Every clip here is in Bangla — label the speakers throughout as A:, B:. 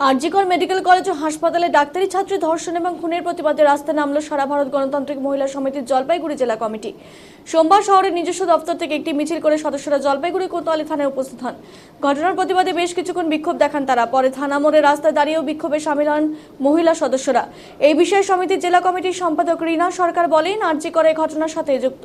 A: আরজিকর মেডিকেল কলেজ ও হাসপাতালে ডাক্তারি ছাত্রী ধর্ষণ এবং খুনের প্রতিবাদে রাস্তায় নামল সারা ভারত গণতান্ত্রিক মহিলা সমিতির জলপাইগুড়ি জেলা কমিটি। সোমবার শহরের নিজস্ব দপ্তর থেকে একটি মিছিল করে সদস্যরা জলপাইগুড়ি কোতোয়ালি থানায় উপস্থিত হন। ঘটনার প্রতিবাদে বেশ কিছুক্ষণ বিক্ষোভ দেখান তারা। পরে থানা মোড়ে রাস্তায় দাঁড়িয়েও বিক্ষোভে সামিল হন মহিলা সদস্যরা। এই বিষয়ে সমিতির জেলা কমিটির সম্পাদক রীনা সরকার বলেন, আরজিকর এই ঘটনার সাথে যুক্ত।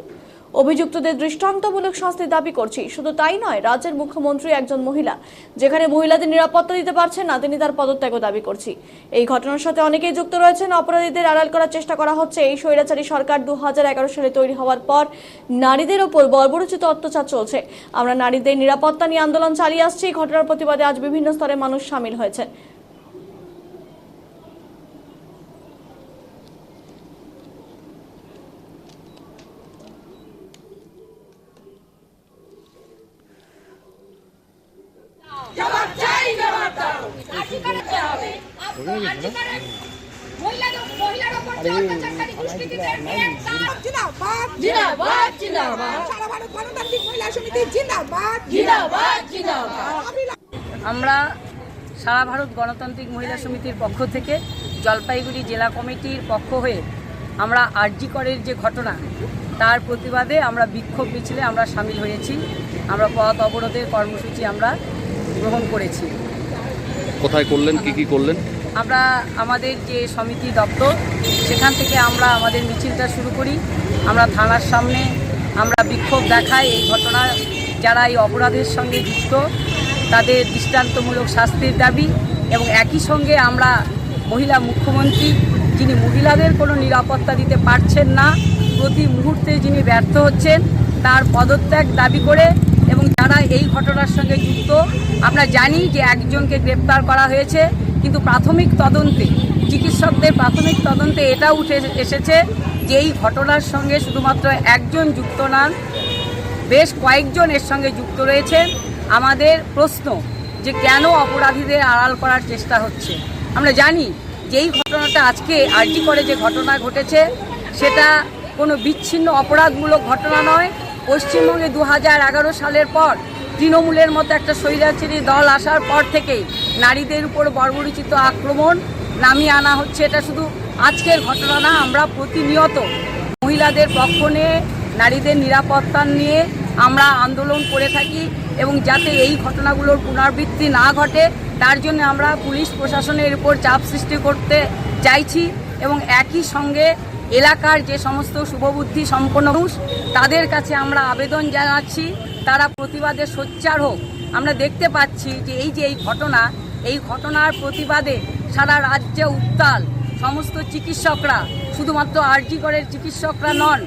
A: অভিযুক্তদের দৃষ্টান্তমূলক শাস্তি দাবি করছি। শুধু তাই নয়, রাজ্যের মুখ্যমন্ত্রী একজন মহিলা, যেখানে মহিলাদের নিরাপত্তা দিতে পারছেন না, তিনি তার পদত্যাগও দাবি করছি। এই ঘটনার সাথে অনেকেই যুক্ত রয়েছেন। অপরাধীদের আড়াল করার চেষ্টা করা হচ্ছে। এই স্বৈরাচারী সরকার দু হাজার এগারো সালে তৈরি হওয়ার পর নারীদের ওপর বর্বরচিত অত্যাচার চলছে। আমরা নারীদের নিরাপত্তা নিয়ে আন্দোলন চালিয়ে আসছি। ঘটনার প্রতিবাদে আজ বিভিন্ন স্তরে মানুষ সামিল হয়েছেন।
B: আমরা সারা ভারত গণতান্ত্রিক মহিলা সমিতির পক্ষ থেকে জলপাইগুড়ি জেলা কমিটির পক্ষ হয়ে আমরা আরজি করের যে ঘটনা তার প্রতিবাদে আমরা বিক্ষোভ মিছিলে আমরা সামিল হয়েছি। আমরা পথ অবরোধের কর্মসূচি আমরা গ্রহণ করেছি।
C: কোথায় করলেন কি কি করলেন?
B: আমরা আমাদের যে সমিতি দপ্তর, সেখান থেকে আমরা আমাদের মিছিলটা শুরু করি। আমরা থানার সামনে আমরা বিক্ষোভ দেখাই এই ঘটনা। যারা এই অপরাধের সঙ্গে যুক্ত, তাদের দৃষ্টান্তমূলক শাস্তির দাবি এবং একই সঙ্গে আমরা মহিলা মুখ্যমন্ত্রী, যিনি মহিলাদের কোনো নিরাপত্তা দিতে পারছেন না, প্রতি মুহূর্তে যিনি ব্যর্থ হচ্ছেন, তার পদত্যাগ দাবি করে এবং যারা এই ঘটনার সঙ্গে যুক্ত, আমরা জানি যে একজনকে গ্রেপ্তার করা হয়েছে। কিন্তু প্রাথমিক তদন্তে, চিকিৎসকদের প্রাথমিক তদন্তে এটা উঠে এসেছে যে এই ঘটনার সঙ্গে শুধুমাত্র একজন যুক্ত নন, বেশ কয়েকজন এর সঙ্গে যুক্ত রয়েছেন আমাদের প্রশ্ন যে কেন অপরাধীদের আড়াল করার চেষ্টা হচ্ছে? আমরা জানি যে এই ঘটনাটা আজকে আরজি করে যে ঘটনা ঘটেছে, সেটা কোনো বিচ্ছিন্ন অপরাধমূলক ঘটনা নয়। পশ্চিমবঙ্গে দু হাজার এগারো সালের পর তৃণমূলের মতো একটা স্বৈরাচারী দল আসার পর থেকেই নারীদের উপর বর্বরিচিত আক্রমণ নামিয়ে আনা হচ্ছে। এটা শুধু আজকের ঘটনা না, আমরা প্রতিনিয়ত মহিলাদের পক্ষ নিয়ে, নারীদের নিরাপত্তা নিয়ে আমরা আন্দোলন করে থাকি এবং যাতে এই ঘটনাগুলোর পুনরাবৃত্তি না ঘটে, তার জন্য আমরা পুলিশ প্রশাসনের উপর চাপ সৃষ্টি করতে চাইছি এবং একই সঙ্গে এলাকার যে সমস্ত শুভবুদ্ধি সম্পন্ন মানুষ, তাদের কাছে আমরা আবেদন জানাচ্ছি। তারা প্রতিবাদে সোচ্চার হোক। আমরা দেখতে পাচ্ছি যে এই যে এই ঘটনা, এই ঘটনার প্রতিবাদে সারা রাজ্যে উত্তাল। সমস্ত চিকিৎসকরা, শুধুমাত্র আরজি চিকিৎসকরা নন।